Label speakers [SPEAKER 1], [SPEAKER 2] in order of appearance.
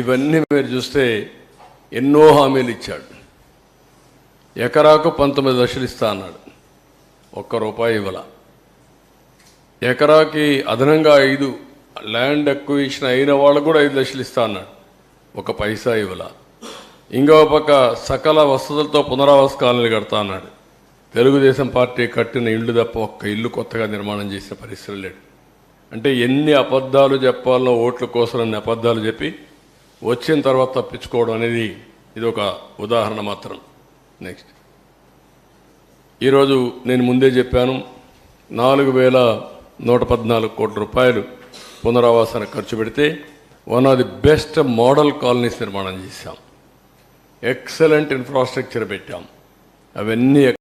[SPEAKER 1] ఇవన్నీ మీరు చూస్తే ఎన్నో హామీలు ఇచ్చాడు. ఎకరాకు పంతొమ్మిది లక్షలు ఇస్తా అన్నాడు. ఒక్క రూపాయి ఇవ్వాల. ఎకరాకి అదనంగా ఐదు ల్యాండ్ అక్విజిషన్ అయిన వాళ్ళకు కూడా ఐదు లక్షలు ఇస్తా అన్నాడు. ఒక పైసా ఇవ్వాల. ఇంకో పక్క సకల వసతులతో పునరావాస కాలనీలు కడతా అన్నాడు. తెలుగుదేశం పార్టీ కట్టిన ఇల్లు తప్ప ఒక్క ఇల్లు కొత్తగా నిర్మాణం చేసిన పరిస్థితి లేడు అంటే ఎన్ని అబద్ధాలు చెప్పాలనో ఓట్ల కోసం అన్ని అబద్ధాలు చెప్పి వచ్చిన తర్వాత తప్పించుకోవడం అనేది ఇది ఒక ఉదాహరణ మాత్రం. నెక్స్ట్ ఈరోజు నేను ముందే చెప్పాను నాలుగు వేల నూట పద్నాలుగు కోట్ల రూపాయలు పునరావాసానికి ఖర్చు పెడితే one of the best model colonies నిర్మాణం చేశాం. ఎక్సలెంట్ ఇన్ఫ్రాస్ట్రక్చర్ పెట్టాం. అవన్నీ